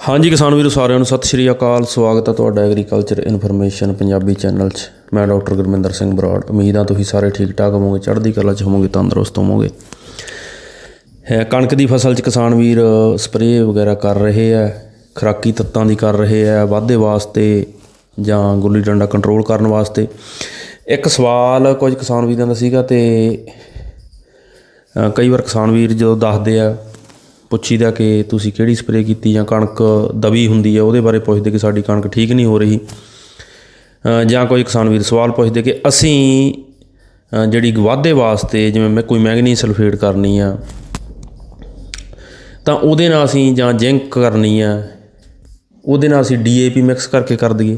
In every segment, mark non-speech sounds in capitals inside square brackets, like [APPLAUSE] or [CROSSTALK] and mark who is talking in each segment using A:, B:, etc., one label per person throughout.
A: ਹਾਂਜੀ ਕਿਸਾਨ ਵੀਰੋ ਸਾਰਿਆਂ ਨੂੰ ਸਤਿ ਸ਼੍ਰੀ ਅਕਾਲ, ਸਵਾਗਤ ਹੈ ਤੁਹਾਡਾ ਐਗਰੀਕਲਚਰ ਇਨਫੋਰਮੇਸ਼ਨ ਪੰਜਾਬੀ ਚੈਨਲ 'ਚ। ਮੈਂ ਡਾਕਟਰ ਗੁਰਮਿੰਦਰ ਸਿੰਘ ਬਰਾੜ, ਉਮੀਦ ਆ ਤੁਸੀਂ ਸਾਰੇ ਠੀਕ ਠਾਕ ਹੋਵੋਗੇ, ਚੜ੍ਹਦੀ ਕਲਾ 'ਚ ਹੋਵੋਗੇ, ਤੰਦਰੁਸਤ ਹੋਵੋਗੇ। ਹੈ, ਕਣਕ ਦੀ ਫਸਲ 'ਚ ਕਿਸਾਨ ਵੀਰ ਸਪਰੇਅ ਵਗੈਰਾ ਕਰ ਰਹੇ ਆ, ਖਰਾਕੀ ਤੱਤਾਂ ਦੀ ਕਰ ਰਹੇ ਆ, ਵਾਧੇ ਵਾਸਤੇ ਜਾਂ ਗੁੱਲੀ ਡੰਡਾ ਕੰਟਰੋਲ ਕਰਨ ਵਾਸਤੇ। ਇੱਕ ਸਵਾਲ ਕੁਝ ਕਿਸਾਨ ਵੀਰਾਂ ਦਾ ਸੀਗਾ ਤੇ ਕਈ ਵਾਰ ਕਿਸਾਨ ਵੀਰ ਜਦੋਂ ਦੱਸਦੇ ਆ ਪੁੱਛੀਦਾ ਕਿ ਤੁਸੀਂ ਕਿਹੜੀ ਸਪਰੇਅ ਕੀਤੀ ਜਾਂ ਕਣਕ ਦਬੀ ਹੁੰਦੀ ਹੈ, ਉਹਦੇ ਬਾਰੇ ਪੁੱਛਦੇ ਕਿ ਸਾਡੀ ਕਣਕ ਠੀਕ ਨਹੀਂ ਹੋ ਰਹੀ। ਜਾਂ ਕੋਈ ਕਿਸਾਨ ਵੀਰ ਸਵਾਲ ਪੁੱਛਦੇ ਕਿ ਅਸੀਂ ਜਿਹੜੀ ਵਾਧੇ ਵਾਸਤੇ ਜਿਵੇਂ ਮੈਂ ਕੋਈ ਮੈਗਨੀ ਸਲਫੇਟ ਕਰਨੀ ਆ, ਤਾਂ ਉਹਦੇ ਨਾਲ ਅਸੀਂ ਜਾਂ ਜ਼ਿੰਕ ਕਰਨੀ ਆ, ਉਹਦੇ ਨਾਲ ਅਸੀਂ ਡੀਏਪੀ ਮਿਕਸ ਕਰਕੇ ਕਰ ਦਈਏ,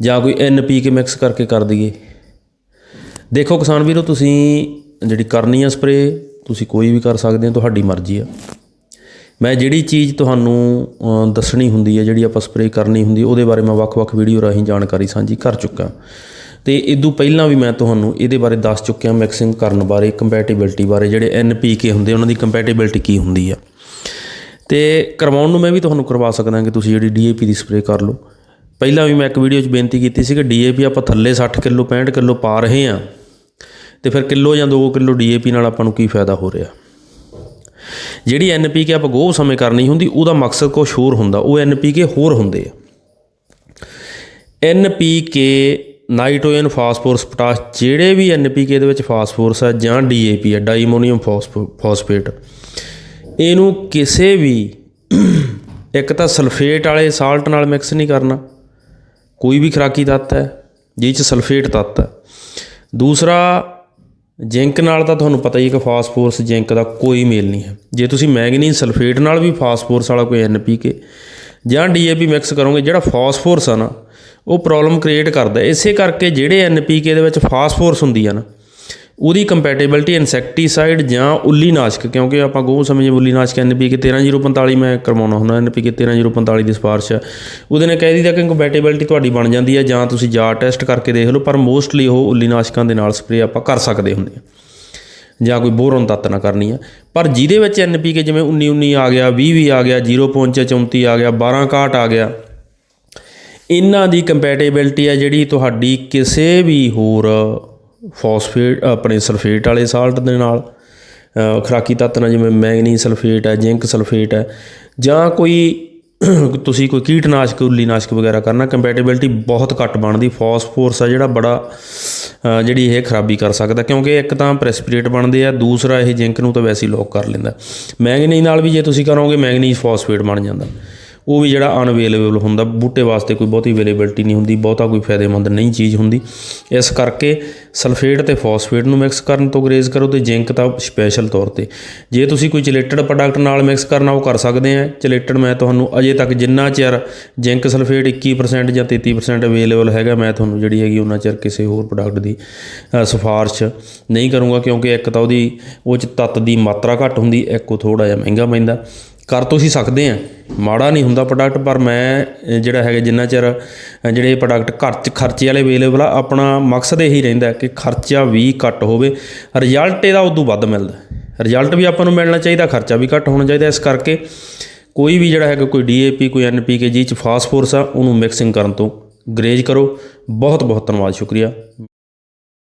A: ਜਾਂ ਕੋਈ ਐਨਪੀਕੇ ਮਿਕਸ ਕਰਕੇ ਕਰ ਦਈਏ। ਦੇਖੋ ਕਿਸਾਨ ਵੀਰੋ, ਤੁਸੀਂ ਜਿਹੜੀ ਕਰਨੀ ਆ ਸਪਰੇ ਤੁਸੀਂ ਕੋਈ ਵੀ ਕਰ ਸਕਦੇ ਹੋ, ਤੁਹਾਡੀ ਮਰਜ਼ੀ ਆ। ਮੈਂ ਜਿਹੜੀ ਚੀਜ਼ ਤੁਹਾਨੂੰ ਦੱਸਣੀ ਹੁੰਦੀ ਹੈ, ਜਿਹੜੀ ਆਪਾਂ ਸਪਰੇਅ ਕਰਨੀ ਹੁੰਦੀ ਉਹਦੇ ਬਾਰੇ ਮੈਂ ਵੱਖ-ਵੱਖ ਵੀਡੀਓ ਰਾਹੀਂ ਜਾਣਕਾਰੀ ਸਾਂਝੀ ਕਰ ਚੁੱਕਾ। ਤੇ ਇਦੋਂ ਪਹਿਲਾਂ ਵੀ ਮੈਂ ਤੁਹਾਨੂੰ ਇਹਦੇ ਬਾਰੇ ਦੱਸ ਚੁੱਕਿਆ ਮਿਕਸਿੰਗ ਕਰਨ ਬਾਰੇ ਕੰਪੈਟੀਬਿਲਟੀ ਬਾਰੇ, ਜਿਹੜੇ ਐਨਪੀਕੇ ਹੁੰਦੇ, ਉਹਨਾਂ ਦੀ ਕੰਪੈਟੀਬਿਲਟੀ ਕੀ ਹੁੰਦੀ ਆ। ਤੇ ਕਰਵਾਉਣ ਨੂੰ ਮੈਂ ਵੀ ਤੁਹਾਨੂੰ ਕਰਵਾ ਸਕਦਾ ਕਿ ਤੁਸੀਂ ਜਿਹੜੀ ਡੀਏਪੀ ਦੀ ਸਪਰੇਅ ਕਰ ਲਓ। ਪਹਿਲਾਂ ਵੀ ਮੈਂ ਇੱਕ ਵੀਡੀਓ 'ਚ ਬੇਨਤੀ ਕੀਤੀ ਸੀ ਕਿ ਡੀਏਪੀ ਆਪਾਂ ਥੱਲੇ 60 ਕਿਲੋ 65 ਕਿਲੋ ਪਾ ਰਹੇ ਹਾਂ। ਤੇ ਫਿਰ ਕਿਲੋ ਜਾਂ 2 ਕਿਲੋ ਡੀਏਪੀ ਨਾਲ ਆਪਾਂ ਨੂੰ ਕੀ ਫਾਇਦਾ ਹੋ ਰਿਹਾ? ਜਿਹੜੀ ਐਨਪੀਕੇ ਆਪਾਂ ਗੋਹ ਸਮੇਂ ਕਰਨੀ ਹੁੰਦੀ, ਉਹਦਾ ਮਕਸਦ ਕੁਛ ਹੋਰ ਹੁੰਦਾ, ਉਹ ਐਨਪੀਕੇ ਹੋਰ ਹੁੰਦੇ ਆ। ਐਨਪੀਕੇ ਨਾਈਟ੍ਰੋਜਨ, ਫਾਸਫੋਰਸ, ਪੋਟਾਸ਼, ਜਿਹੜੇ ਵੀ ਐਨਪੀਕੇ ਦੇ ਵਿੱਚ ਫਾਸਫੋਰਸ ਹੈ ਜਾਂ ਡੀਏਪੀ ਹੈ ਡਾਈਮੋਨੀਅਮ ਫਾਸਫੇਟ, ਇਹਨੂੰ ਕਿਸੇ ਵੀ [COUGHS] ਇੱਕ ਤਾਂ ਸਲਫੇਟ ਵਾਲੇ ਸਾਲਟ ਨਾਲ ਮਿਕਸ ਨਹੀਂ ਕਰਨਾ। ਕੋਈ ਵੀ ਖਰਾਕੀ ਤੱਤ ਹੈ ਜਿਹ ਚ ਸਲਫੇਟ ਤੱਤ ਹੈ। ਦੂਸਰਾ ਜ਼ਿੰਕ ਨਾਲ ਤਾਂ ਤੁਹਾਨੂੰ ਪਤਾ ਹੀ ਹੈ ਕਿ ਫਾਸਫੋਰਸ ਜ਼ਿੰਕ ਦਾ ਕੋਈ ਮੇਲ ਨਹੀਂ ਹੈ। ਜੇ ਤੁਸੀਂ ਮੈਗਨੀਜ਼ ਸਲਫੇਟ ਨਾਲ ਵੀ ਫਾਸਫੋਰਸ ਵਾਲਾ ਕੋਈ ਐਨਪੀਕੇ ਜਾਂ ਡੀਏਪੀ ਮਿਕਸ ਕਰੋਗੇ, ਜਿਹੜਾ ਫਾਸਫੋਰਸ ਆ ਨਾ, ਉਹ ਪ੍ਰੋਬਲਮ ਕ੍ਰੀਏਟ ਕਰਦਾ ਇਸੇ ਕਰਕੇ ਜਿਹੜੇ ਐਨਪੀਕੇ ਦੇ ਵਿੱਚ ਫਾਸਫੋਰਸ ਹੁੰਦੀ ਆ ਨਾ ਉਹਦੀ ਕੰਪੈਟੀਬਿਲਟੀ ਇਨਸੈਕਟੀਸਾਈਡ ਜਾਂ ਉੱਲੀ ਨਾਸ਼ਕ, ਕਿਉਂਕਿ ਆਪਾਂ ਗੋਹ ਸਮੇਂ ਜੇ ਉੱਲੀ ਨਾਸ਼ਕ ਐਨਪੀਕੇ 13045 ਮੈਂ ਕਰਵਾਉਣਾ ਹੁੰਦਾ ਐਨਪੀਕੇ 13045 ਦੀ ਸਿਫਾਰਿਸ਼ ਹੈ। ਉਹਦੇ ਨਾਲ ਕਹਿ ਦਿੱਤਾ ਕਿ ਕੰਪੈਟੀਬਿਲਟੀ ਤੁਹਾਡੀ ਬਣ ਜਾਂਦੀ ਹੈ ਜਾਂ ਤੁਸੀਂ ਜਾ ਟੈਸਟ ਕਰਕੇ ਦੇਖ ਲਓ, ਪਰ ਮੋਸਟਲੀ ਉਹ ਉੱਲੀ ਨਾਸ਼ਕਾਂ ਦੇ ਨਾਲ ਸਪਰੇਅ ਆਪਾਂ ਕਰ ਸਕਦੇ ਹੁੰਦੇ ਹਾਂ। ਜਾਂ ਕੋਈ ਬੋਰਨ ਤੱਤ ਨਾ ਕਰਨੀ ਆ ਪਰ ਜਿਹਦੇ ਵਿੱਚ ਐਨਪੀਕੇ ਜਿਵੇਂ 19 19 ਆ ਗਿਆ 20 20 ਆ ਗਿਆ 0.34 ਆ ਗਿਆ 12 61 ਆ ਗਿਆ, ਇਹਨਾਂ ਦੀ ਕੰਪੈਟੀਬਿਲਟੀ ਆ ਜਿਹੜੀ ਤੁਹਾਡੀ ਕਿਸੇ ਵੀ ਹੋਰ ਫਾਸਫੇਟ ਆਪਣੇ ਸਲਫੇਟ ਵਾਲੇ ਸਾਲਟ ਦੇ ਨਾਲ ਅ, ਖੁਰਾਕੀ ਤੱਤ ਨਾਲ ਜਿਵੇਂ ਮੈਗਨੀ ਸਲਫੇਟ ਹੈ ਜ਼ਿੰਕ ਸਲਫੇਟ ਹੈ ਜਾਂ ਕੋਈ [CLEARS THROAT] ਤੁਸੀਂ ਕੋਈ ਕੀਟਨਾਸ਼ਕ ਉੱਲੀਨਾਸ਼ਕ ਵਗੈਰਾ ਕਰਨਾ ਕੰਪੈਟੀਬਿਲਟੀ ਬਹੁਤ ਘੱਟ ਬਣਦੀ। ਫਾਸਫੋਰਸ ਆ ਜਿਹੜਾ ਬੜਾ ਜਿਹੜੀ ਇਹ ਖਰਾਬੀ ਕਰ ਸਕਦਾ ਕਿਉਂਕਿ ਇੱਕ ਤਾਂ ਪ੍ਰੈਸਪੀਰੇਟ ਬਣਦੇ ਆ ਦੂਸਰਾ ਇਹ ਜ਼ਿੰਕ ਨੂੰ ਤਾਂ ਵੈਸੇ ਹੀ ਲੋਕ ਕਰ ਲੈਂਦਾ। ਮੈਗਨੀ ਨਾਲ ਵੀ ਜੇ ਤੁਸੀਂ ਕਰੋਗੇ ਮੈਗਨੀਜ਼ ਫਾਸਫੇਟ ਬਣ ਜਾਂਦਾ। ਉਹ ਵੀ ਜਿਹੜਾ ਅਨਅਵੇਲੇਬਲ ਹੁੰਦਾ ਬੂਟੇ ਵਾਸਤੇ ਕੋਈ ਬਹੁਤੀ ਅਵੇਲੇਬਿਲਟੀ ਨਹੀਂ ਹੁੰਦੀ ਬਹੁਤਾ ਕੋਈ ਫਾਇਦੇਮੰਦ ਨਹੀਂ ਚੀਜ਼ ਹੁੰਦੀ। ਇਸ ਕਰਕੇ ਸਲਫੇਟ ਤੇ ਫਾਸਫੇਟ ਨੂੰ ਮਿਕਸ ਕਰਨ ਤੋਂ ਗਰੇਜ਼ ਕਰੋ ਤੇ ਜ਼ਿੰਕ ਤਾਂ ਸਪੈਸ਼ਲ ਤੌਰ ਤੇ। ਜੇ ਤੁਸੀਂ ਕੋਈ ਚਿਲੇਟਡ ਪ੍ਰੋਡਕਟ ਨਾਲ ਮਿਕਸ ਕਰਨਾ ਉਹ ਕਰ ਸਕਦੇ ਆ। ਚਿਲੇਟਡ ਮੈਂ ਤੁਹਾਨੂੰ ਅਜੇ ਤੱਕ ਜਿੰਨਾ ਚਿਰ ਜ਼ਿੰਕ ਸਲਫੇਟ 21% ਜਾਂ 33% ਅਵੇਲੇਬਲ ਹੈਗਾ ਮੈਂ ਤੁਹਾਨੂੰ ਜਿਹੜੀ ਹੈਗੀ ਉਹਨਾਂ ਚਿਰ ਕਿਸੇ ਹੋਰ ਪ੍ਰੋਡਕਟ ਦੀ ਅ, ਸਿਫਾਰਿਸ਼ ਨਹੀਂ ਕਰੂੰਗਾ ਕਿਉਂਕਿ ਇੱਕ ਤਾਂ ਉਹਦੀ ਉਹ ਚ ਤੱਤ ਦੀ ਮਾਤਰਾ ਘੱਟ ਹੁੰਦੀ ਇੱਕ ਉਹ ਥੋੜਾ ਜਿਹਾ ਮਹਿੰਗਾ ਪੈਂਦਾ। ਕਰ ਤੁਸੀਂ ਸਕਦੇ ਆ। ਮਾੜਾ ਨਹੀਂ ਹੁੰਦਾ ਪ੍ਰੋਡਕਟ ਪਰ ਮੈਂ ਜਿਹੜਾ ਹੈਗਾ ਜਿੰਨਾ ਚਿਰ ਅ, ਜਿਹੜੇ ਪ੍ਰੋਡਕਟ ਘਰ 'ਚ ਖਰਚੇ ਵਾਲੇ ਅਵੇਲੇਬਲ ਆ ਆਪਣਾ ਮਕਸਦ ਇਹੀ ਰਹਿੰਦਾ ਕਿ ਖਰਚਾ ਵੀ ਘੱਟ ਹੋਵੇ। ਰਿਜ਼ਲਟ ਇਹਦਾ ਉਦੋਂ ਵੱਧ ਮਿਲਦਾ। ਰਿਜ਼ਲਟ ਵੀ ਆਪਾਂ ਨੂੰ ਮਿਲਣਾ ਚਾਹੀਦਾ ਖਰਚਾ ਵੀ ਘੱਟ ਹੋਣਾ ਚਾਹੀਦਾ। ਇਸ ਕਰਕੇ ਕੋਈ ਵੀ ਜਿਹੜਾ ਹੈਗਾ ਕੋਈ ਡੀਏਪੀ ਕੋਈ ਐਨਪੀਕੇ ਜੀ ਚ ਫਾਸਫੋਰਸ ਆ ਉਹਨੂੰ ਮਿਕਸਿੰਗ ਕਰਨ ਤੋਂ ਗਰੇਜ ਕਰੋ। ਬਹੁਤ ਬਹੁਤ ਧੰਨਵਾਦ ਸ਼ੁਕਰੀਆ।